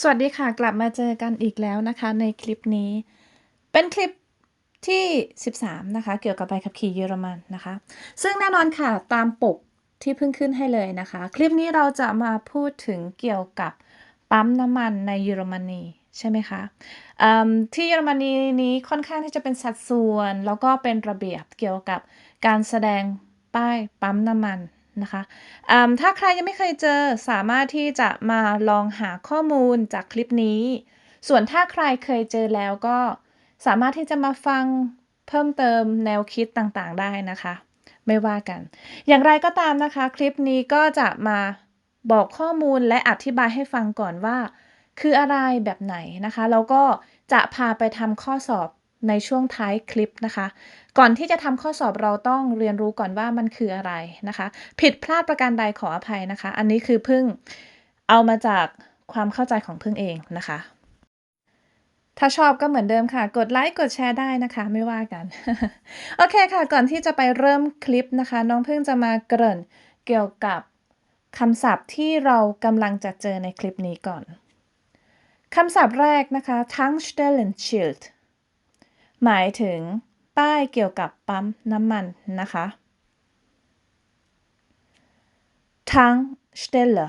สวัสดีค่ะ กลับมาเจอกันอีกแล้วนะคะ ในคลิปนี้ เป็นคลิปที่ 13 นะคะ เกี่ยวกับใบขับขี่เยอรมันนะคะ ซึ่งแน่นอนค่ะตามปกที่เพิ่งขึ้นให้เลยนะคะ คลิปนี้เราจะมาพูดถึงเกี่ยวกับปั๊มน้ำมันในเยอรมนีใช่ไหมคะมที่เยอรมนีนี้ค่อนข้างที่จะเป็นสัดส่วน แล้วก็เป็นระเบียบเกี่ยวกับการแสดงป้ายปั๊มน้ำมัน นะคะถ้าใครยังไม่เคยเจอสามารถที่จะมาลองหาข้อมูลจากคลิปนี้ ส่วนถ้าใครเคยเจอแล้วก็สามารถที่จะมาฟังเพิ่มเติมแนวคิดต่างๆได้นะคะ ไม่ว่ากัน อย่างไรก็ตามนะคะ คลิปนี้ก็จะมาบอกข้อมูลและอธิบายให้ฟังก่อนว่า คืออะไรแบบไหนนะคะ แล้วก็จะพาไปทำข้อสอบ ในช่วงท้ายคลิปนะคะ ก่อนที่จะทำข้อสอบเราต้องเรียนรู้ก่อนว่ามันคืออะไรนะคะ ผิดพลาดประการใดขออภัยนะคะ อันนี้คือพึ่งเอามาจากความเข้าใจของพึ่งเองนะคะ ถ้าชอบก็เหมือนเดิมค่ะ กดไลค์กดแชร์ได้นะคะ ไม่ว่ากัน โอเคค่ะ ก่อนที่จะไปเริ่มคลิปนะคะ น้องพึ่งจะมาเกริ่นเกี่ยวกับคำศัพท์ที่เรากำลังจะเจอในคลิปนี้ก่อนคำศัพท์แรกนะคะ Tankstellen Schild หมายถึงป้ายเกี่ยวกับปั๊มน้ำมันนะคะ Tankstelle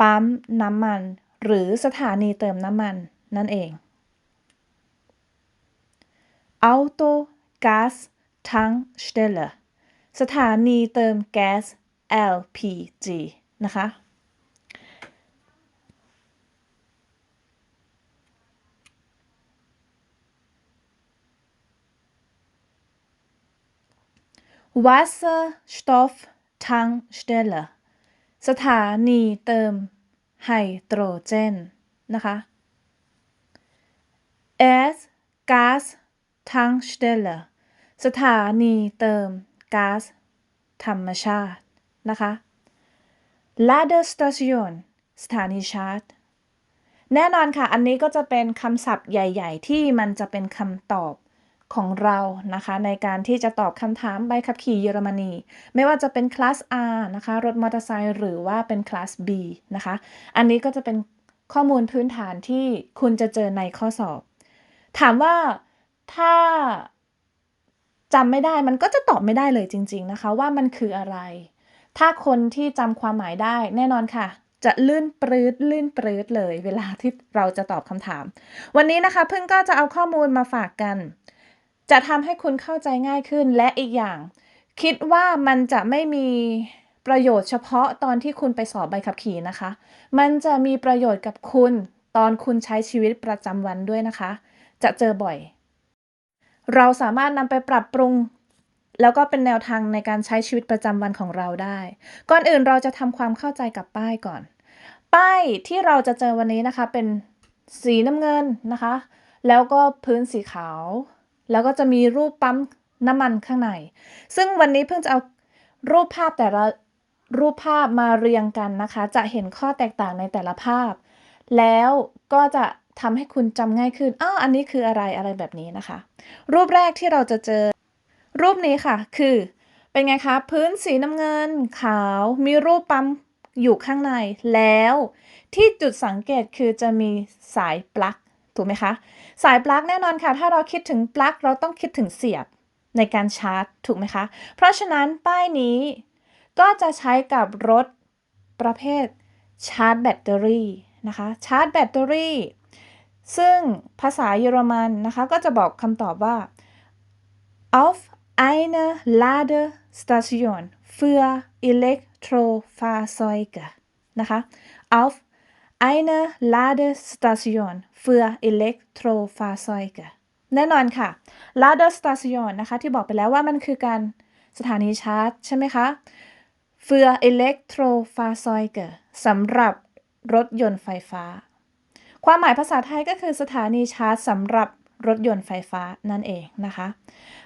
ปั๊มน้ำมัน หรือสถานีเติมน้ำมันนั่นเอง Auto Gas Tankstelle สถานีเติมแก๊ส LPG นะคะ Wasserstofftankstelle สถานีเติมไฮโดรเจน นะคะ S Gas Tankstelle สถานีเติมก๊าซธรรมชาติ นะคะ Ladestation สถานีชาร์จ แน่นอนค่ะ อันนี้ก็จะเป็นคำศัพท์ใหญ่ ๆ ที่มันจะเป็นคำตอบ ของเรานะคะ ในการที่จะตอบคำถามใบขับขี่เยอรมนี ไม่ว่าจะเป็นคลาส R นะคะ รถมอเตอร์ไซค์หรือว่าเป็นคลาส B นะคะ อันนี้ก็จะเป็นข้อมูลพื้นฐานที่คุณจะเจอในข้อสอบ ถามว่าถ้าจำไม่ได้มันก็จะตอบไม่ได้เลยจริง ๆนะคะ ว่ามันคืออะไร ถ้าคนที่จำความหมายได้แน่นอนค่ะ จะลื่นปรืดลื่นปรืดเลย เวลาที่เราจะตอบคำถาม วันนี้นะคะเพิ่งก็จะเอาข้อมูลมาฝากกัน จะทำให้คุณเข้าใจง่ายขึ้นและอีกอย่าง คิดว่ามันจะไม่มีประโยชน์เฉพาะตอนที่คุณไปสอบใบขับขี่นะคะ มันจะมีประโยชน์กับคุณตอนคุณใช้ชีวิตประจำวันด้วยนะคะ จะเจอบ่อย เราสามารถนำไปปรับปรุง แล้วก็เป็นแนวทางในการใช้ชีวิตประจำวันของเราได้ ก่อนอื่นเราจะทำความเข้าใจกับป้ายก่อน ป้ายที่เราจะเจอวันนี้นะคะเป็นสีน้ำเงินนะคะ แล้วก็พื้นสีขาว แล้วก็จะมีรูปปั๊มน้ำมันข้างใน ซึ่งวันนี้เพิ่งจะเอารูปภาพแต่ละรูปภาพมาเรียงกันนะคะ จะเห็นข้อแตกต่างในแต่ละภาพ แล้วก็จะทำให้คุณจำง่ายขึ้น อ้าว อันนี้คืออะไร อะไรแบบนี้นะคะ รูปแรกที่เราจะเจอ รูปนี้ค่ะ คือ เป็นไงคะ พื้นสีน้ำเงินขาว มีรูปปั๊มอยู่ข้างใน แล้วที่จุดสังเกตคือจะมีสายปลั๊ก ถูกไหมคะ สายปลั๊กแน่นอนค่ะ ถ้าเราคิดถึงปลั๊กเราต้องคิดถึงเสียบในการชาร์จถูกไหมคะ เพราะฉะนั้นป้ายนี้ก็จะใช้กับรถประเภทชาร์จแบตเตอรี่นะคะ ชาร์จแบตเตอรี่ ซึ่งภาษาเยอรมันนะคะ ก็จะบอกคำตอบว่า auf eine Ladestation für Elektrofahrzeuge นะคะ auf eine Ladestation für Elektrofahrzeuge แน่นอนค่ะ Ladestation นะคะ ที่บอกไปแล้วว่ามันคือการสถานีชาร์จ ใช่ไหมคะ für Elektrofahrzeuge สำหรับรถยนต์ไฟฟ้า ความหมายภาษาไทยก็คือสถานีชาร์จสำหรับรถยนต์ไฟฟ้านั่นเองนะคะ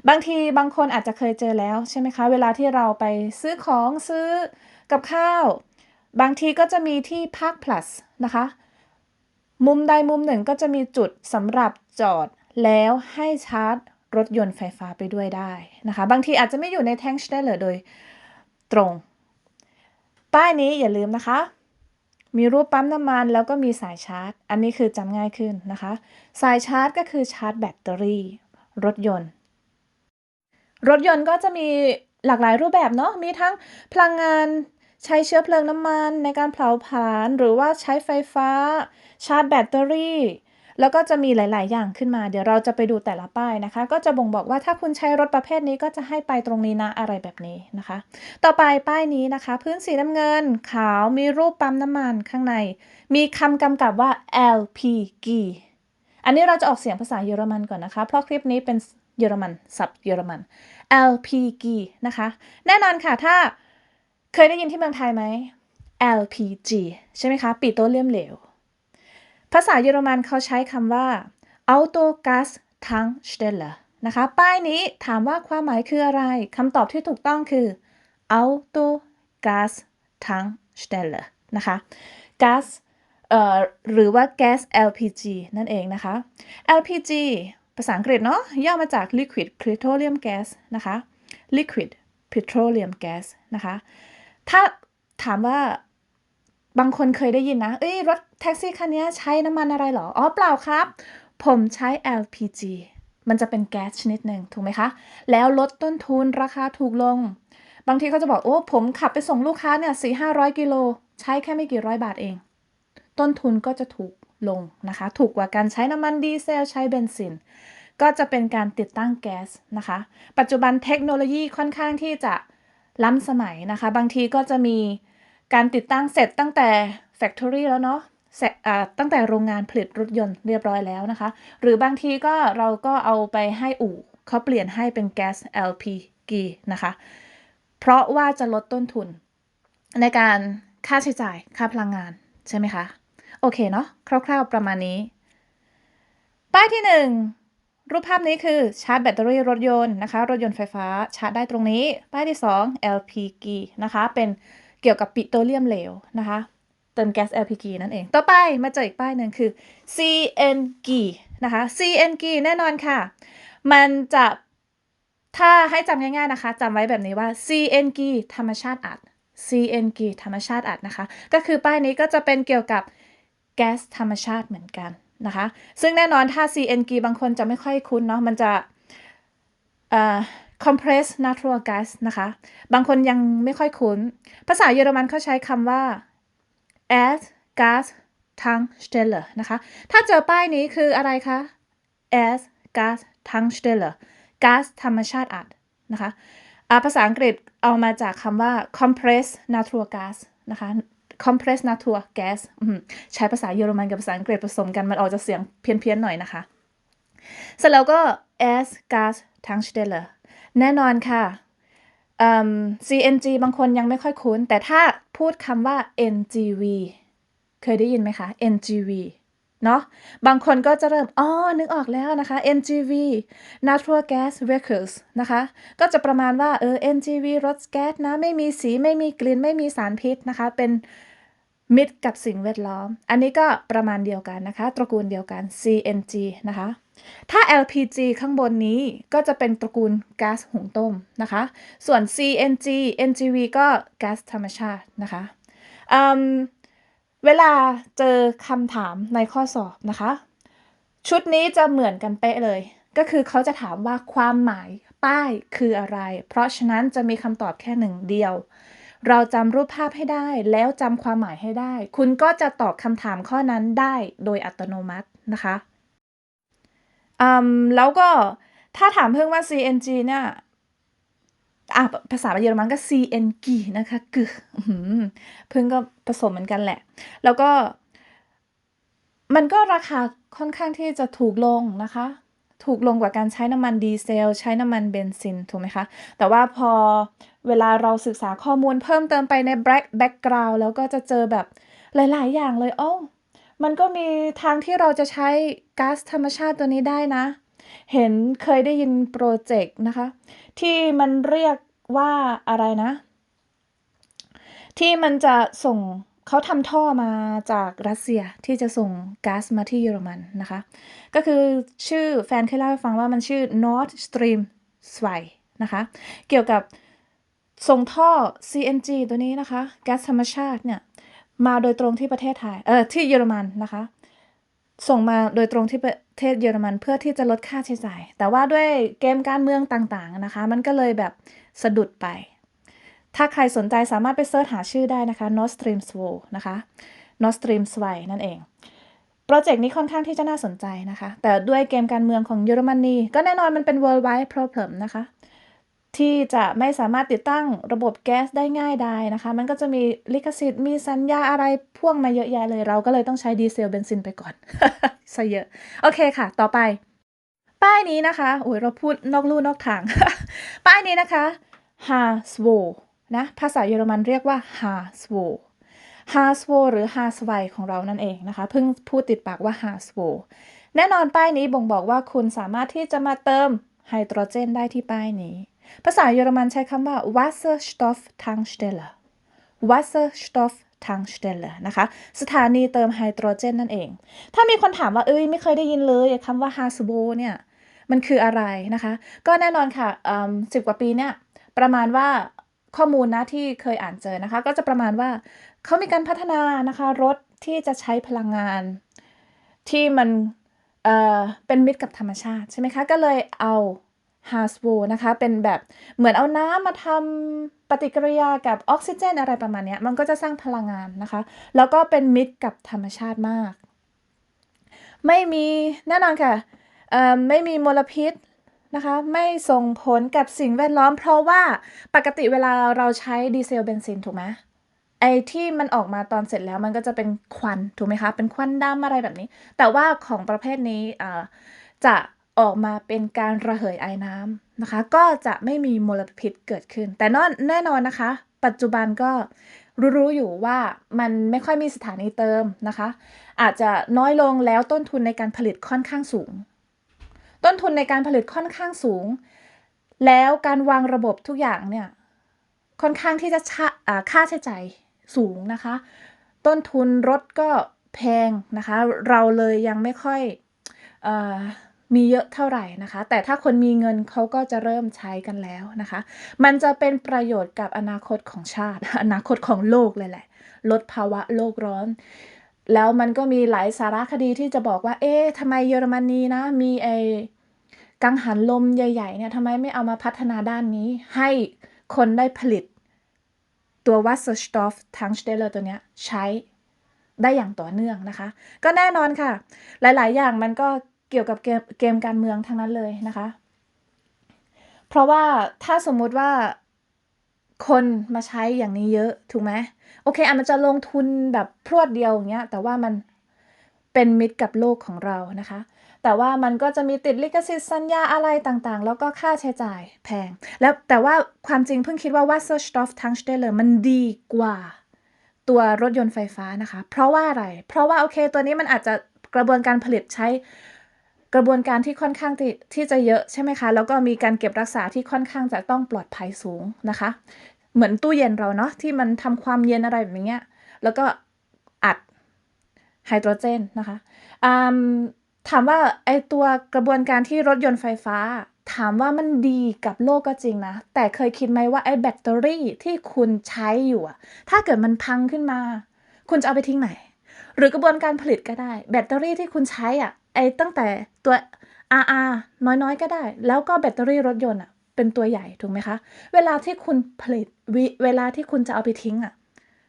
บางทีบางคนอาจจะเคยเจอแล้วใช่ไหมคะ เวลาที่เราไปซื้อของซื้อกับข้าว บางทีก็จะมีที่พัก plus นะคะ มุมใดมุมหนึ่งก็จะมีจุดสำหรับจอดแล้วให้ชาร์จรถยนต์ไฟฟ้าไปด้วยได้นะคะ บางทีอาจจะไม่อยู่ในแท่งสเตลเลอร์โดยตรง ป้ายนี้อย่าลืมนะคะ มีรูปปั๊มน้ำมันแล้วก็มีสายชาร์จ อันนี้คือจำง่ายขึ้นนะคะ สายชาร์จก็คือชาร์จแบตเตอรี่ รถยนต์ รถยนต์ก็จะมีหลากหลายรูปแบบเนาะ มีทั้งพลังงาน ใช้เชื้อเพลิงน้ำมันในการเผาผลาญหรือว่าใช้ไฟฟ้า ชาร์จแบตเตอรี่ แล้วก็จะมีหลาย ๆ อย่างขึ้นมา เดี๋ยวเราจะไปดูแต่ละป้ายนะคะ ก็จะบ่งบอกว่าถ้าคุณใช้รถประเภทนี้ก็จะให้ไปตรงนี้นะอะไรแบบนี้นะคะ ต่อไปป้ายนี้นะคะ พื้นสีน้ำเงิน ขาวมีรูปปั๊มน้ำมันข้างใน มีคำกำกับว่า LPG อันนี้เราจะออกเสียงภาษาเยอรมันก่อนนะคะ เพราะคลิปนี้เป็นเยอรมันศัพท์เยอรมัน LPG นะคะ แน่นอนค่ะถ้า เคยได้ยินที่เมืองไทยไหม LPG ใช่ไหมคะ ปิโตรเลียมเหลว ภาษาเยอรมันเขาใช้คำว่า Auto Gas Tankstelle นะคะ ป้ายนี้ถามว่าความหมายคืออะไร คำตอบที่ถูกต้องคือ Auto Gas Tankstelle นะคะ gas เอ่อหรือว่า gas LPG นั่นเองนะคะ LPG ภาษาอังกฤษเนาะ ย่อมาจาก liquid petroleum gas นะคะ liquid petroleum gas นะคะ ถ้าถามว่าบางคนเคยได้ยินนะ เอ้ยรถแท็กซี่คันนี้ใช้น้ำมันอะไรเหรอ อ๋อเปล่าครับ ผมใช้ LPG มันจะเป็นแก๊สชนิดหนึ่งถูกไหมคะ แล้วลดต้นทุนราคาถูกลง บางทีเขาจะบอก โอ้ ผมขับไปส่งลูกค้าเนี่ยสี่ห้าร้อยกิโล ใช้แค่ไม่กี่ร้อยบาทเอง ต้นทุนก็จะถูกลงนะคะ ถูกกว่าการใช้น้ำมันดีเซลใช้เบนซิน ก็จะเป็นการติดตั้งแก๊สนะคะ ปัจจุบันเทคโนโลยีค่อนข้างที่จะ ล้ำสมัยนะคะ บางทีก็จะมีการติดตั้งเสร็จตั้งแต่ Factory แล้วเนาะตั้งแต่โรงงานผลิตรถยนต์เรียบร้อยแล้วนะคะ หรือบางทีก็เราก็เอาไปให้อู่เขาเปลี่ยนให้เป็นแก๊ส LPG นะคะ เพราะว่าจะลดต้นทุน ในการค่าใช้จ่ายค่าพลังงานใช่ไหมคะ โอเคเนาะคร่าวๆประมาณนี้ ป้ายที่ 1 รูปภาพนี้คือชาร์จแบตเตอรี่รถยนต์นะคะ รถยนต์ไฟฟ้าชาร์จได้ตรงนี้ ป้ายที่ 2 LPG นะคะ เป็นเกี่ยวกับปิโตรเลียมเหลวนะคะ เติมแก๊ส LPG นั่นเอง ต่อไปมาเจออีกป้ายหนึ่งคือ CNG นะคะ CNG แน่นอนค่ะ มันจะถ้าให้จำง่ายๆนะคะจำไว้แบบนี้ว่า CNG ธรรมชาติอัด CNG ธรรมชาติอัดนะคะ ก็คือป้ายนี้ก็จะเป็นเกี่ยวกับแก๊สธรรมชาติเหมือนกัน นะคะ ซึ่งแน่นอนถ้า CNG บางคนจะไม่ค่อยคุ้นเนาะมันจะ compressed natural gas นะคะ บางคนยังไม่ค่อยคุ้น ภาษาเยอรมันเขาใช้คำว่า as gas tankstelle นะคะ ถ้าเจอป้ายนี้คืออะไรคะ as gas tankstelle ก๊าซธรรมชาติอัดนะคะภาษาอังกฤษเอามาจากคำว่า compressed natural gas นะคะ compressed natural gas ใช้ภาษาเยอรมันกับภาษาอังกฤษผสมกันมันออกจะเสียงเพี้ยนๆหน่อยนะคะ เสร็จแล้วก็ as gas tankstelle แน่นอนค่ะอืม CNG บางคนยังไม่ค่อยคุ้น แต่ถ้าพูดคำว่า NGV เคยได้ยินไหมคะ NGV เนาะบางคนก็จะเริ่ม อ๋อ นึกออกแล้วนะคะ NGV Natural Gas Vehicles นะคะ ก็จะประมาณว่า เออ NGV รถแก๊สนะ ไม่มีสี ไม่มีกลิ่น ไม่มีสารพิษนะคะ เป็น มิตรกับสิ่งแวดล้อม อันนี้ก็ประมาณเดียวกันนะคะ ตระกูลเดียวกัน CNG นะคะ ถ้า LPG ข้างบนนี้ก็จะเป็นตระกูลก๊าซหุงต้มนะคะ ส่วน CNG NGV ก็ก๊าซธรรมชาตินะคะอืมเวลาเจอคำถามในข้อสอบนะคะ ชุดนี้จะเหมือนกันเป๊ะเลย ก็คือเขาจะถามว่าความหมายป้ายคืออะไร เพราะฉะนั้นจะมีคำตอบแค่หนึ่งเดียว เราจำรูปภาพให้ได้แล้วจำความหมายให้ได้ คุณก็จะตอบคำถามข้อนั้นได้โดยอัตโนมัตินะคะอืมแล้วก็ถ้าถามเพิ่งว่า CNG เนี่ยอะภาษาเยอรมันก็ CNG นะคะกึอื้อหือเพิ่งก็ผสมเหมือนกันแหละ แล้วก็ มันก็ราคาค่อนข้างที่จะถูกลงนะคะ ถูกลงกว่าการใช้น้ำมันดีเซล ใช้น้ำมันเบนซินถูกไหมคะ แต่ว่าพอเวลาเราศึกษาข้อมูลเพิ่มเติมไปในแบ็คแบ็กกราวแล้วก็จะเจอแบบหลาย ๆ อย่างเลยโอ้มันก็มีทางที่เราจะใช้ก๊าซธรรมชาติตัวนี้ได้นะ เห็นเคยได้ยินโปรเจกต์นะคะ ที่มันเรียกว่าอะไรนะ ที่มันจะส่ง เขาทำท่อมาจากรัสเซียที่จะส่งก๊าซมาที่เยอรมันนะคะ ก็คือชื่อแฟนเคยเล่าให้ฟังว่ามันชื่อ Nord Stream 2นะคะ เกี่ยวกับส่งท่อ CNG ตัวนี้นะคะก๊าซธรรมชาติเนี่ย มาโดยตรงที่ประเทศไทยเออที่เยอรมันนะคะ ส่งมาโดยตรงที่ประเทศเยอรมันเพื่อที่จะลดค่าใช้จ่าย แต่ว่าด้วยเกมการเมืองต่างๆนะคะ มันก็เลยแบบสะดุดไป ถ้าใครสนใจสามารถไปเสิร์ชหาชื่อได้นะคะ Nord Stream 2นะคะ Nord Stream 2นั่นเอง โปรเจกต์นี้ค่อนข้างที่จะน่าสนใจนะคะ แต่ด้วยเกมการเมืองของเยอรมนีก็แน่นอนมันเป็น worldwide problem นะคะ ที่จะไม่สามารถติดตั้งระบบแก๊สได้ง่ายได้นะคะ มันก็จะมีลิขสิทธิ์มีสัญญาอะไรพ่วงมาเยอะแยะเลย เราก็เลยต้องใช้ดีเซลเบนซินไปก่อนซะเยอะ โอเคค่ะ ต่อไป ป้ายนี้นะคะโอ้ยเราพูดนอกลู่นอกทาง ป้ายนี้นะคะ h a s w o นะภาษาเยอรมันเรียกว่า h a s w o h a s w o หรือ h a s w i ของเรานั่นเองนะคะ เพิ่งพูดติดปากว่า h a s w o แน่นอนป้ายนี้บ่งบอกว่าคุณสามารถที่จะมาเติมไฮโดรเจนได้ที่ป้ายนี้ ภาษาเยอรมันใช้คำว่า Wasserstofftankstelle Wasserstofftankstelle นะคะ สถานีเติมไฮโดรเจนนั่นเอง ถ้ามีคนถามว่าเอ้ยไม่เคยได้ยินเลยคำว่า h a s w o เนี่ยมันคืออะไรนะคะ ก็แน่นอนค่ะสิบกว่าปีเนี่ยประมาณว่า ข้อมูลนะที่เคยอ่านเจอนะคะ ก็จะประมาณว่าเขามีการพัฒนานะคะรถที่จะใช้พลังงาน ที่มันเอ่อเป็นมิตรกับธรรมชาติใช่ไหมคะก็เลยเอาฮาสโวนะคะ เป็นแบบเหมือนเอาน้ำมาทำปฏิกิริยากับออกซิเจนอะไรประมาณนี้มันก็จะสร้างพลังงานนะคะ แล้วก็เป็นมิตรกับธรรมชาติมาก ไม่มีแน่นอนค่ะเออไม่มีมลพิษ นะคะไม่ส่งผลกับสิ่งแวดล้อม เพราะว่าปกติเวลาเราใช้ดีเซลเบนซินถูกไหมไอ้ที่มันออกมาตอนเสร็จแล้วมันก็จะเป็นควันถูกไหมคะ เป็นควันดำอะไรแบบนี้ แต่ว่าของประเภทนี้จะออกมาเป็นการระเหยไอน้ำนะคะ ก็จะไม่มีมลพิษเกิดขึ้น แต่นอนแน่นอนนะคะ ปัจจุบันก็รู้ๆอยู่ว่ามันไม่ค่อยมีสถานีเติมนะคะ อาจจะน้อยลงแล้วต้นทุนในการผลิตค่อนข้างสูง ต้นทุนในการผลิตค่อนข้างสูง แล้วการวางระบบทุกอย่างเนี่ยค่อนข้างที่จะค่าใช้จ่ายสูงนะคะ ต้นทุนรถก็แพงนะคะ เราเลยยังไม่ค่อยอมีเยอะเท่าไหร่นะคะ แต่ถ้าคนมีเงินเขาก็จะเริ่มใช้กันแล้วนะคะ มันจะเป็นประโยชน์กับอนาคตของชาติ อนาคตของโลกเลยแหละ ลดภาวะโลกร้อน แล้วมันก็มีหลายสารคดีที่จะบอกว่า เอ๊ะทำไมเยอรมนีนะ มีไอกังหันลมใหญ่ ๆ เนี่ยทำไมไม่เอามาพัฒนาด้านนี้ ให้คนได้ผลิต ตัว Wasserstoff Tankstelle ตัวเนี้ยใช้ได้อย่างต่อเนื่องนะคะ ก็แน่นอนค่ะ หลาย ๆ อย่างมันก็เกี่ยวกับเกมเกมการเมืองทั้งนั้นเลยนะคะ เพราะว่าถ้าสมมุติว่า คนมาใช้อย่างนี้เยอะถูกไหมโอเคอาจจะลงทุนแบบพรวดเดียวอย่างเงี้ยแต่ว่ามันเป็นมิตรกับโลกของเรานะคะ แต่ว่ามันก็จะมีติดลิขสิทธิ์สัญญาอะไรต่างๆ แล้วก็ค่าใช้จ่ายแพง แล้วแต่ว่าความจริงเพิ่งคิดว่า Wasserstoff Tankstelle มันดีกว่าตัวรถยนต์ไฟฟ้านะคะ เพราะว่าอะไร เพราะว่าโอเคตัวนี้มันอาจจะกระบวนการผลิตใช้ กระบวนการที่ค่อนข้างที่ที่จะเยอะใช่ไหมคะ แล้วก็มีการเก็บรักษาที่ค่อนข้างจะต้องปลอดภัยสูงนะคะ เหมือนตู้เย็นเราเนาะที่มันทำความเย็นอะไรแบบนี้แล้วก็อัดไฮโดรเจนนะคะถามว่าไอตัวกระบวนการที่รถยนต์ไฟฟ้า ถามว่ามันดีกับโลกก็จริงนะ แต่เคยคิดไหมว่าไอแบตเตอรี่ที่คุณใช้อยู่อะถ้าเกิดมันพังขึ้นมา คุณจะเอาไปทิ้งไหน หรือกระบวนการผลิตก็ได้ แบตเตอรี่ที่คุณใช้อะ ไอ้ตั้งแต่ตัว RR น้อยๆ ก็ได้ แล้วก็แบตเตอรี่รถยนต์อะ เป็นตัวใหญ่ถูกไหมคะ เวลาที่คุณผลิตเวลาที่คุณจะเอาไปทิ้งอะ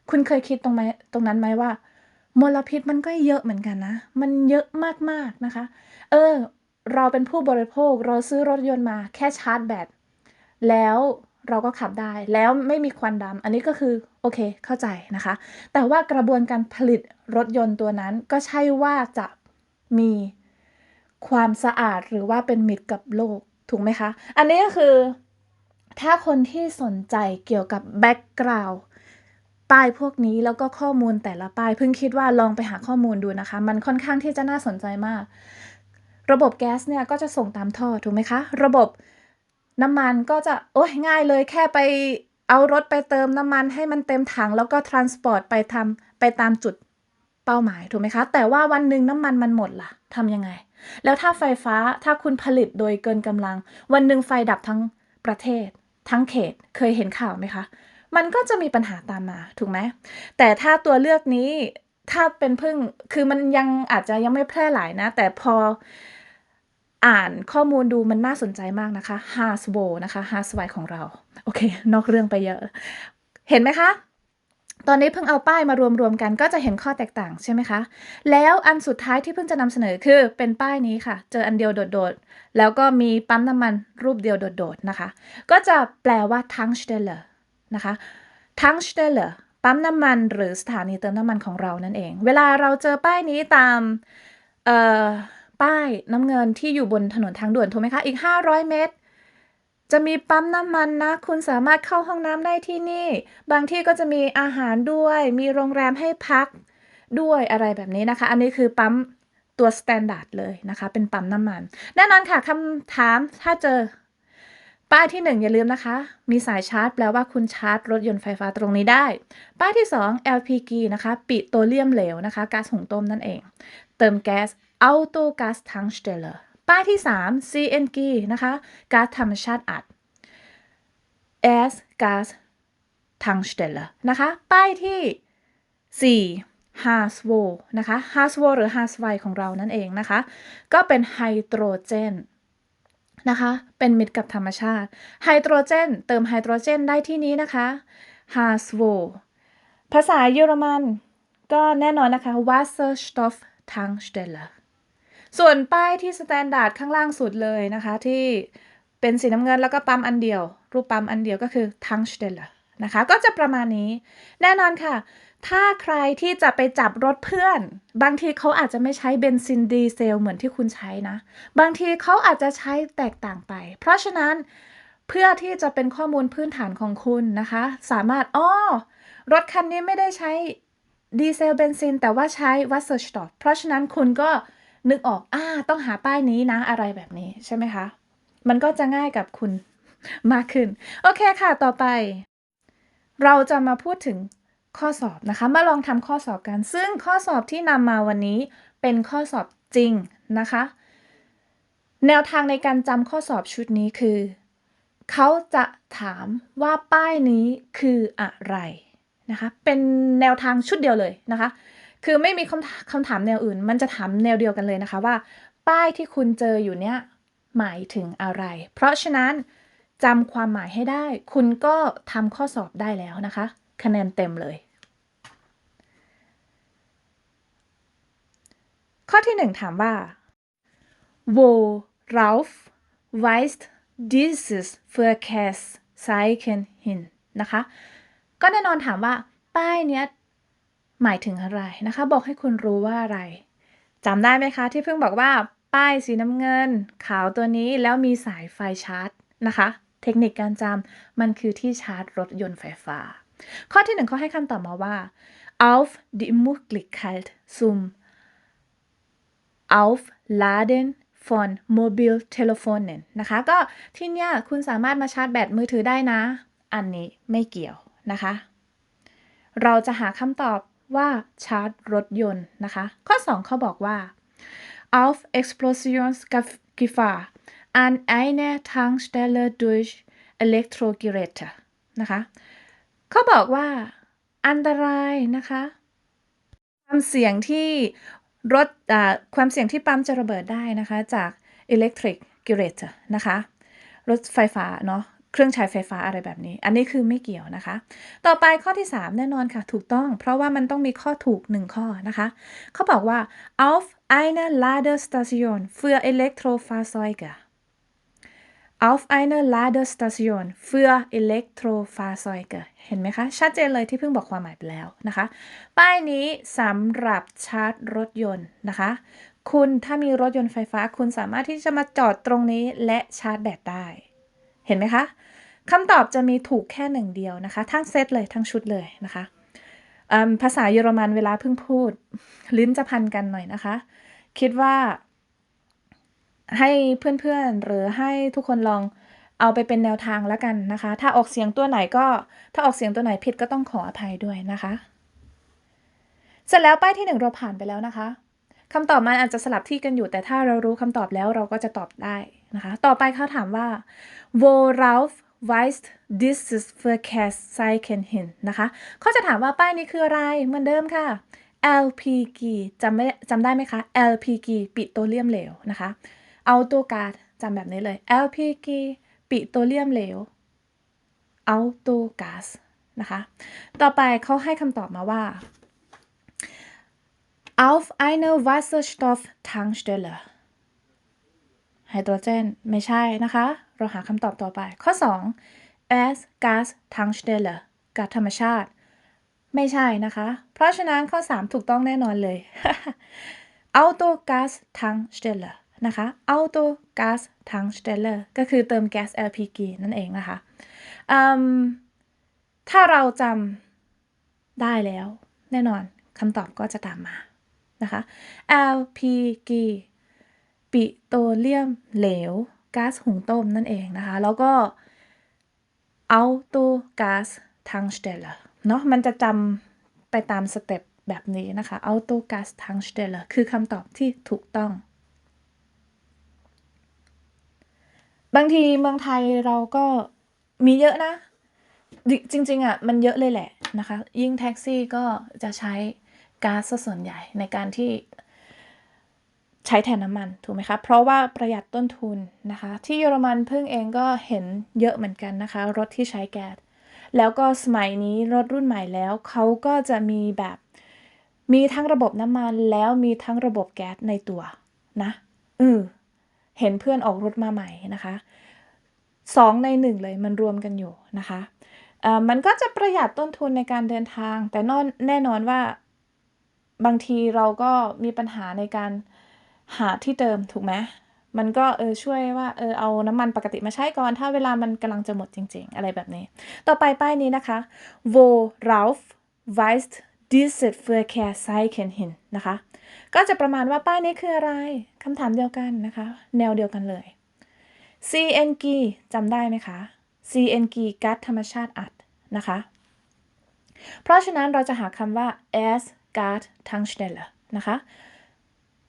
คุณเคยคิดตรงไหมตรงนั้นไหมว่ามลพิษมันก็เยอะเหมือนกันนะ มันเยอะมากๆนะคะ เออ เราเป็นผู้บริโภค เราซื้อรถยนต์มาแค่ชาร์จแบต แล้วเราก็ขับได้ แล้วไม่มีควันดำ อันนี้ก็คือโอเคเข้าใจนะคะ แต่ว่ากระบวนการผลิตรถยนต์ตัวนั้นก็ใช่ว่าจะ มีความสะอาดหรือว่าเป็นมิตรกับโลก ถูกไหมคะ อันนี้ก็คือ ถ้าคนที่สนใจเกี่ยวกับแบ็กกราวด์ป้ายพวกนี้แล้วก็ข้อมูลแต่ละป้าย เพิ่งคิดว่าลองไปหาข้อมูลดูนะคะ มันค่อนข้างที่จะน่าสนใจมาก ระบบแก๊สเนี่ยก็จะส่งตามท่อถูกไหมคะ ระบบน้ำมันก็จะโอ้ยง่ายเลยแค่ไปเอารถไปเติมน้ำมันให้มันเต็มถัง แล้วก็ทรานสปอร์ตไปทำไปตามจุด เป้าหมายถูกไหมคะ แต่ว่าวันหนึ่งน้ำมันมันหมดล่ะทำยังไง แล้วถ้าไฟฟ้าถ้าคุณผลิตโดยเกินกำลัง วันหนึ่งไฟดับทั้งประเทศ ทั้งเขตเคยเห็นข่าวไหมคะ มันก็จะมีปัญหาตามมาถูกไหมแต่ถ้าตัวเลือกนี้ถ้าเป็นพึ่งคือมันยังอาจจะยังไม่แพร่หลายนะ แต่พออ่านข้อมูลดูมันน่าสนใจมากนะคะ h a s w o นะคะ h a s w i ของเรา โอเค นอกเรื่องไปเยอะ เห็นไหมคะ ตอนนี้เพิ่งเอาป้ายมารวมๆกันก็จะเห็นข้อแตกต่างใช่ไหมคะ แล้วอันสุดท้ายที่เพิ่งจะนำเสนอคือเป็นป้ายนี้ค่ะ เจออันเดียวโดดๆ แล้วก็มีปั๊มน้ำมันรูปเดียวโดดๆนะคะ ก็จะแปลว่า Tankstelle นะคะ Tankstelle ปั๊มน้ำมันหรือสถานีเติมน้ำมันของเรานั่นเอง เวลาเราเจอป้ายนี้ตามป้ายน้ำเงินที่อยู่บนถนนทางด่วนถูกไหมคะ อีก 500 เมตร จะมีปั๊มน้ำมันนะ คุณสามารถเข้าห้องน้ำได้ที่นี่ บางที่ก็จะมีอาหารด้วย มีโรงแรมให้พักด้วยอะไรแบบนี้นะคะ อันนี้คือปั๊มตัวสแตนดาร์ดเลยนะคะ เป็นปั๊มน้ำมัน แน่นอนค่ะคำถามถ้าเจอ ป้ายที่ 1 อย่าลืมนะคะ มีสายชาร์จแปลว่าคุณชาร์จรถยนต์ไฟฟ้าตรงนี้ได้ ป้ายที่ 2 LPG นะคะ ปิโตรเลียมเหลวนะคะก๊าซหุงต้มนั่นเอง เติมแก๊ส Auto Gas Tankstelle ป้ายที่ 3 CNG นะคะ ก๊าซธรรมชาติอัด S Gas Tankstelle นะคะ ป้ายที่4 h a s w o นะคะ h a s w o หรือ h a s w i ของเรานั่นเองนะคะ ก็เป็นไฮโดรเจนนะคะ เป็นมิตรกับธรรมชาติ ไฮโดรเจน เติมไฮโดรเจนได้ที่นี้นะคะ h a s w o ภาษาเยอรมันก็แน่นอนนะคะ Wasserstoff Tankstelle ส่วนป้ายที่สแตนดาร์ดข้างล่างสุดเลยนะคะที่เป็นสีน้ำเงินแล้วก็ปั๊มอันเดียว รูปปั๊มอันเดียวก็คือ Tankstelle นะคะ ก็จะประมาณนี้ แน่นอนค่ะ ถ้าใครที่จะไปจับรถเพื่อน บางทีเขาอาจจะไม่ใช้เบนซินดีเซลเหมือนที่คุณใช้นะ บางทีเขาอาจจะใช้แตกต่างไป เพราะฉะนั้นเพื่อที่จะเป็นข้อมูลพื้นฐานของคุณนะคะ สามารถอ้อรถคันนี้ไม่ได้ใช้ดีเซลเบนซินแต่ว่าใช้วัสเซอร์สตอปเพราะฉะนั้นคุณก็ นึกออกอ่าต้องหาป้ายนี้นะอะไรแบบนี้ใช่ไหมคะ มันก็จะง่ายกับคุณมากขึ้น โอเคค่ะต่อไป เราจะมาพูดถึงข้อสอบนะคะ มาลองทำข้อสอบกัน ซึ่งข้อสอบที่นำมาวันนี้เป็นข้อสอบจริงนะคะ แนวทางในการจำข้อสอบชุดนี้คือ เขาจะถามว่าป้ายนี้คืออะไรนะคะ เป็นแนวทางชุดเดียวเลยนะคะ คือไม่มีคำคำถามแนวอื่น มันจะถามแนวเดียวกันเลยนะคะว่า ป้ายที่คุณเจออยู่เนี้ยหมายถึงอะไร เพราะฉะนั้นจำความหมายให้ได้ คุณก็ทำข้อสอบได้แล้วนะคะ คะแนนเต็มเลย ข้อที่หนึ่งถามว่า worauf weist dieses Verkehrszeichen hin นะคะ ก็แน่นอนถามว่าป้ายเนี้ย หมายถึงอะไรนะคะ บอกให้คุณรู้ว่าอะไรจำได้ไหมคะ ที่เพิ่งบอกว่า ป้ายสีน้ำเงิน ขาวตัวนี้แล้วมีสายไฟชาร์จนะคะ เทคนิคการจำมันคือที่ชาร์จรถยนต์ไฟฟ้า ข้อที่หนึ่งเขาให้คำตอบมาว่า auf die Möglichkeit zum Aufladen von Mobiltelefonen นะคะ ก็ที่เนี้ยคุณสามารถมาชาร์จแบตมือถือได้นะ อันนี้ไม่เกี่ยวนะคะ เราจะหาคำตอบ ว่าชาร์จรถยนต์นะคะ ข้อ 2 เขาบอกว่า auf Explosionsgefahr an einer Tankstelle durch Elektrogeräte นะคะเขาบอกว่าอันตรายนะคะ ความเสี่ยงที่รถความเสี่ยงที่ปั๊มจะระเบิดได้นะคะ จาก electric generator นะคะ รถไฟฟ้าเนาะ เครื่องใช้ไฟฟ้าอะไรแบบนี้ อันนี้คือไม่เกี่ยวนะคะ ต่อไปข้อที่ 3 แน่นอนค่ะ ถูกต้อง เพราะว่ามันต้องมีข้อถูก 1 ข้อนะคะ เขาบอกว่า auf einer Ladestation für Elektrofahrzeuge auf einer Ladestation für Elektrofahrzeuge เห็นไหมคะ ชัดเจนเลยที่เพิ่งบอกความหมายไปแล้วนะคะ ป้ายนี้สำหรับชาร์จรถยนต์นะคะ คุณถ้ามีรถยนต์ไฟฟ้า คุณสามารถที่จะมาจอดตรงนี้และชาร์จแบตได้ เห็นไหมคะคำตอบจะมีถูกแค่หนึ่งเดียวนะคะ ทั้งเซตเลยทั้งชุดเลยนะคะภาษาเยอรมันเวลาเพิ่งพูด ลิ้นจะพันกันหน่อยนะคะ คิดว่าให้เพื่อนๆหรือให้ทุกคนลองเอาไปเป็นแนวทางแล้วกันนะคะ ถ้าออกเสียงตัวไหนก็ถ้าออกเสียงตัวไหนผิดก็ต้องขออภัยด้วยนะคะ เสร็จแล้วป้ายที่หนึ่งเราผ่านไปแล้วนะคะ คำตอบมันอาจจะสลับที่กันอยู่แต่ถ้าเรารู้คำตอบแล้วเราก็จะตอบได้นะคะ ต่อไปเขาถามว่า worauf weist dieses Verkehrszeichen hin นะคะเขาจะถามว่าป้ายนี้คืออะไร เหมือนเดิมค่ะ LPG จำไม่จำได้ไหมคะ LPG ปิโตรเลียมเหลวนะคะ เอาตัวการดจำแบบนี้เลย LPG ปิโตรเลียมเหลวเอาตัวก๊าซนะคะ ต่อไปเขาให้คำตอบมาว่า auf eine Wasserstofftankstelle ไฮโดรเจนไม่ใช่นะคะ เราหาคำตอบต่อไป ข้อ 2 as gas tankstelle ก๊าซธรรมชาติ ไม่ใช่นะคะ เพราะฉะนั้นข้อ 3 ถูกต้องแน่นอนเลย auto gas tankstelle นะคะ auto gas tankstelle ก็คือเติมแก๊ส LPG นั่นเองนะคะถ้าเราจำได้แล้ว แน่นอนคำตอบก็จะตามมา นะคะ LPG ปิโตรเลียมเหลวก๊าซหุงต้มนั่นเองนะคะ แล้วก็ Auto Gas Tankstelle เนาะมันจะจำไปตามสเต็ปแบบนี้นะคะ Auto Gas Tankstelle คือคำตอบที่ถูกต้อง บางทีเมืองไทยเราก็มีเยอะนะ จริงๆอะมันเยอะเลยแหละนะคะ ยิ่งแท็กซี่ก็จะใช้ ก๊าซส่วนใหญ่ในการที่ใช้แทนน้ำมันถูกไหมคะเพราะว่าประหยัดต้นทุนนะคะ ที่เยอรมันเพิ่งเองก็เห็นเยอะเหมือนกันนะคะ รถที่ใช้แก๊สแล้วก็สมัยนี้รถรุ่นใหม่แล้วเขาก็จะมีแบบมีทั้งระบบน้ำมันแล้วมีทั้งระบบแก๊สในตัวนะเออเห็นเพื่อนออกรถมาใหม่นะคะสองในหนึ่งเลยมันรวมกันอยู่นะคะเออมันก็จะประหยัดต้นทุนในการเดินทาง แต่นอนแน่นอนว่า บางทีเราก็มีปัญหาในการหาที่เติมถูกไหมมันก็เออช่วยว่าเออเอาน้ำมันปกติมาใช้ก่อน ถ้าเวลามันกำลังจะหมดจริง ๆ อะไรแบบนี้ ต่อไปป้ายนี้นะคะ worauf weist dieses Verkehrszeichen hin นะคะ ก็จะประมาณว่าป้ายนี้คืออะไรคำถามเดียวกันนะคะ แนวเดียวกันเลย CNG จำได้ไหมคะ CNG ก๊าซธรรมชาติอัดนะคะ เพราะฉะนั้นเราจะหาคำว่า as gas tankstelle นะคะ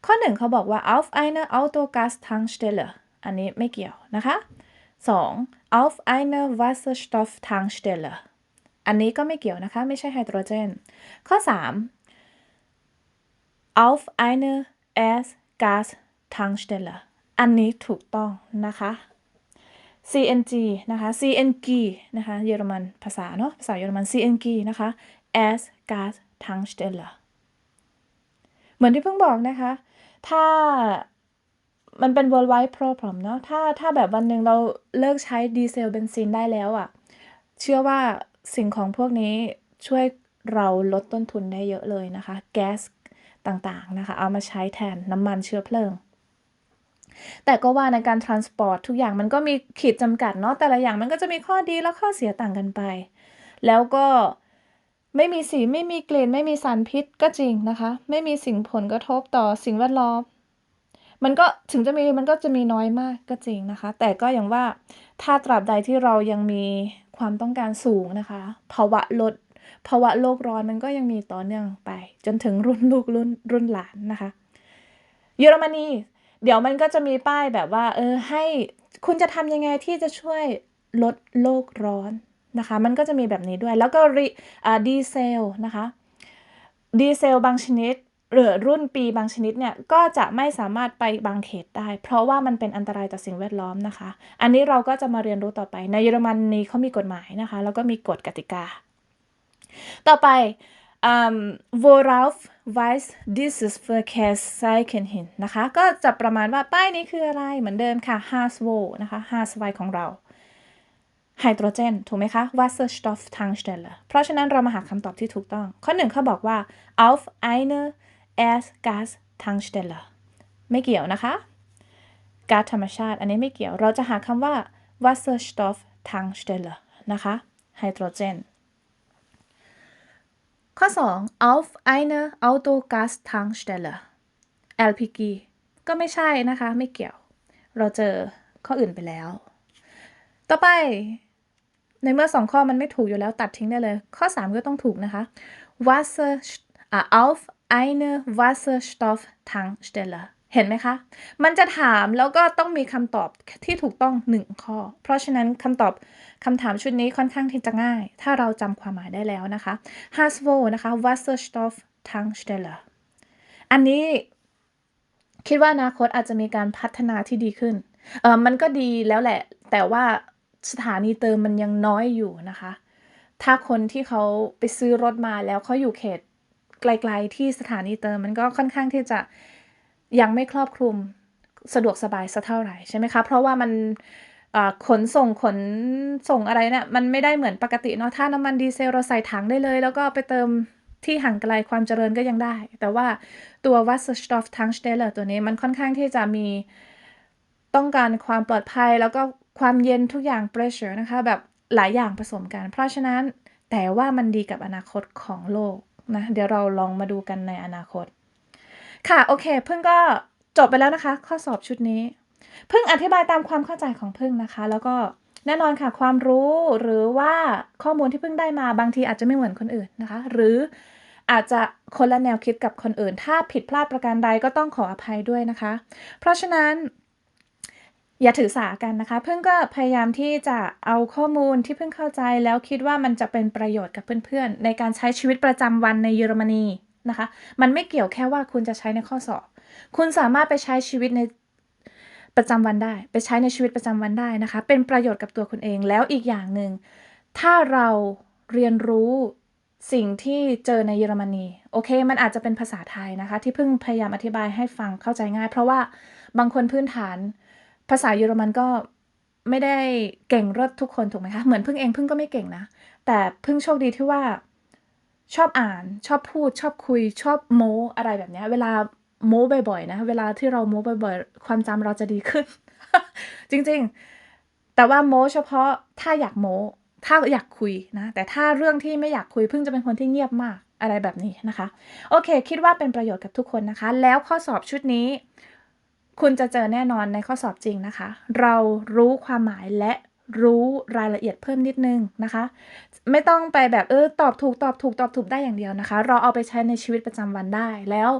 ข้อหนึ่งเขาบอกว่า auf einer Autogas-Tankstelle อันนี้ไม่เกี่ยวนะคะ 2. auf einer Wasserstoff-Tankstelle อันนี้ก็ไม่เกี่ยวนะคะ ไม่ใช่ไฮโดรเจน ข้อ 3. auf einer Erdgas-Tankstelle อันนี้ถูกต้องนะคะ CNG นะคะ CNG นะคะ เยอรมันภาษาเนาะ ภาษาเยอรมัน CNG นะคะ as gas tankstelle เหมือนที่เพิ่งบอกนะคะ ถ้ามันเป็น worldwide problem เนาะถ้าถ้าแบบวันหนึ่งเราเลิกใช้ดีเซลเบนซินได้แล้วอะ่ะ เชื่อว่าสิ่งของพวกนี้ช่วยเราลดต้นทุนได้เยอะเลยนะคะ แก๊สต่างๆนะคะ เอามาใช้แทนน้ำมันเชื้อเพลิง แต่ก็ว่าในการ transport ทุกอย่างมันก็มีขีดจำกัดเนาะแต่ละอย่างมันก็จะมีข้อดีและข้อเสียต่างกันไป แล้วก็ ไม่มีสีไม่มีกลิ่นไม่มีสารพิษก็จริงนะคะ ไม่มีสิ่งผลกระทบต่อสิ่งแวดล้อม มันก็ถึงจะมีมันก็จะมีน้อยมากก็จริงนะคะ แต่ก็อย่างว่าถ้าตราบใดที่เรายังมีความต้องการสูงนะคะ ภาวะลดภาวะโลกร้อนมันก็ยังมีต่อเนื่องไป จนถึงรุ่นลูกรุ่นรุ่นหลานนะคะ เยอรมนี เดี๋ยวมันก็จะมีป้ายแบบว่า เออให้คุณจะทำยังไงที่จะช่วยลดโลกร้อน นะคะ มันก็จะมีแบบนี้ด้วย แล้วก็ดีเซลนะคะดีเซลบางชนิดหรือรุ่นปีบางชนิดเนี่ยก็จะไม่สามารถไปบางเขตได้ เพราะว่ามันเป็นอันตรายต่อสิ่งแวดล้อมนะคะ อันนี้เราก็จะมาเรียนรู้ต่อไป ในเยอรมนนีเขามีกฎหมายนะคะ แล้วก็มีกฎกติกา ต่อไป worauf weist dieses Verkehrszeichen hin นะคะ ก็จะประมาณว่าป้ายนี้คืออะไรเหมือนเดิมค่ะ h a s w o นะคะ h a s w ของเรา ไฮโดรเจนถูกไหมคะ Wasserstoff Tankstelle เพราะฉะนั้นเรามาหาคำตอบที่ถูกต้อง ข้อหนึ่งเขาบอกว่า auf einer Erdgas Tankstelle ไม่เกี่ยวนะคะก๊าซธรรมชาติ อันนี้ไม่เกี่ยว เราจะหาคำว่า Wasserstoff Tankstelle นะคะไฮโดรเจนข้อ 2 auf einer Autogas-Tankstelle LPG ก็ไม่ใช่นะคะ ไม่เกี่ยว เราเจอข้ออื่นไปแล้ว ต่อไป ในเมื่อสองข้อมันไม่ถูกอยู่แล้วตัดทิ้งได้เลย ข้อ 3 ก็ต้องถูกนะคะ Wasser auf eine Wasserstoff-Tankstelle เห็นไหมคะ มันจะถามแล้วก็ต้องมีคำตอบที่ถูกต้องหนึ่งข้อ เพราะฉะนั้นคำตอบคำถามชุดนี้ค่อนข้างที่จะง่าย ถ้าเราจำความหมายได้แล้วนะคะ Has wo นะคะ Wasserstoff Tankstelle อันนี้คิดว่าอนาคตอาจจะมีการพัฒนาที่ดีขึ้น เออมันก็ดีแล้วแหละ แต่ว่า สถานีเติมมันยังน้อยอยู่นะคะ ถ้าคนที่เขาไปซื้อรถมาแล้วเขาอยู่เขตไกลๆที่สถานีเติมมันก็ค่อนข้างที่จะยังไม่ครอบคลุมสะดวกสบายสักเท่าไหร่ใช่ไหมคะ เพราะว่ามันขนส่งขนส่งอะไรเนี่ยมันไม่ได้เหมือนปกติเนาะถ้าน้ำมันดีเซลเราใส่ถังได้เลย แล้วก็ไปเติมที่ห่างไกลความเจริญก็ยังได้ แต่ว่าตัว Wasserstoff Tankstelle ตัวนี้มันค่อนข้างที่จะมีต้องการความปลอดภัยแล้วก็ ความเย็นทุกอย่าง pressure นะคะ แบบหลายอย่างผสมกัน เพราะฉะนั้นแต่ว่ามันดีกับอนาคตของโลกนะ เดี๋ยวเราลองมาดูกันในอนาคต ค่ะ โอเค เพิ่งก็จบไปแล้วนะคะ ข้อสอบชุดนี้ เพิ่งอธิบายตามความเข้าใจของเพิ่งนะคะ แล้วก็แน่นอนค่ะ ความรู้หรือว่าข้อมูลที่เพิ่งได้มาบางทีอาจจะไม่เหมือนคนอื่นนะคะ หรืออาจจะคนละแนวคิดกับคนอื่น ถ้าผิดพลาดประการใดก็ต้องขออภัยด้วยนะคะ เพราะฉะนั้น อย่าถือสากันนะคะ เพิ่งก็พยายามที่จะเอาข้อมูลที่เพิ่งเข้าใจแล้วคิดว่ามันจะเป็นประโยชน์กับเพื่อนๆ ในการใช้ชีวิตประจำวันในเยอรมนีนะคะ มันไม่เกี่ยวแค่ว่าคุณจะใช้ในข้อสอบ คุณสามารถไปใช้ชีวิตในประจำวันได้ ไปใช้ในชีวิตประจำวันได้นะคะ เป็นประโยชน์กับตัวคุณเองแล้วอีกอย่างหนึ่งถ้าเราเรียนรู้สิ่งที่เจอในเยอรมนีโอเค มันอาจจะเป็นภาษาไทยนะคะ ที่เพิ่งพยายามอธิบายให้ฟังเข้าใจง่าย เพราะว่าบางคนพื้นฐาน ภาษาเยอรมันก็ไม่ได้เก่งเลิศทุกคนถูกไหมคะ เหมือนพิ่งเองพิ่งก็ไม่เก่งนะ แต่พิ่งโชคดีที่ว่าชอบอ่าน ชอบพูด ชอบคุย ชอบโม้อะไรแบบนี้เวลาโม้บ่อยๆนะ เวลาที่เราโม้บ่อยๆ ความจำเราจะดีขึ้น จริงๆ แต่ว่าโม้เฉพาะถ้าอยากโม้ถ้าอยากคุยนะ แต่ถ้าเรื่องที่ไม่อยากคุยพิ่งจะเป็นคนที่เงียบมากอะไรแบบนี้นะคะ โอเค คิดว่าเป็นประโยชน์กับทุกคนนะคะ แล้วข้อสอบชุดนี้ คุณจะเจอแน่นอนในข้อสอบจริงนะคะ เรารู้ความหมายและรู้รายละเอียดเพิ่มนิดนึงนะคะ ไม่ต้องไปแบบเออตอบถูกตอบถูกตอบถูกได้อย่างเดียวนะคะ เราเอาไปใช้ในชีวิตประจำวันได้แล้ว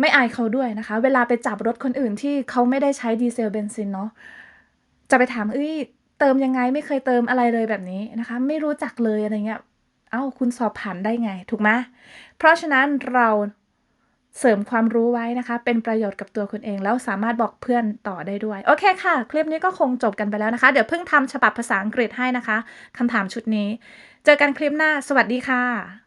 ไม่อายเขาด้วยนะคะ เวลาไปจับรถคนอื่นที่เขาไม่ได้ใช้ดีเซลเบนซินเนาะจะไปถามเอ้ยเติมยังไงไม่เคยเติมอะไรเลยแบบนี้นะคะ ไม่รู้จักเลยอะไรเงี้ยเอ้าคุณสอบผ่านได้ไงถูกไหมเพราะฉะนั้นเรา เสริมความรู้ไว้นะคะ เป็นประโยชน์กับตัวคุณเอง แล้วสามารถบอกเพื่อนต่อได้ด้วย โอเคค่ะ คลิปนี้ก็คงจบกันไปแล้วนะคะ เดี๋ยวเพิ่งทำฉบับภาษาอังกฤษให้นะคะคำถามชุดนี้ เจอกันคลิปหน้า สวัสดีค่ะ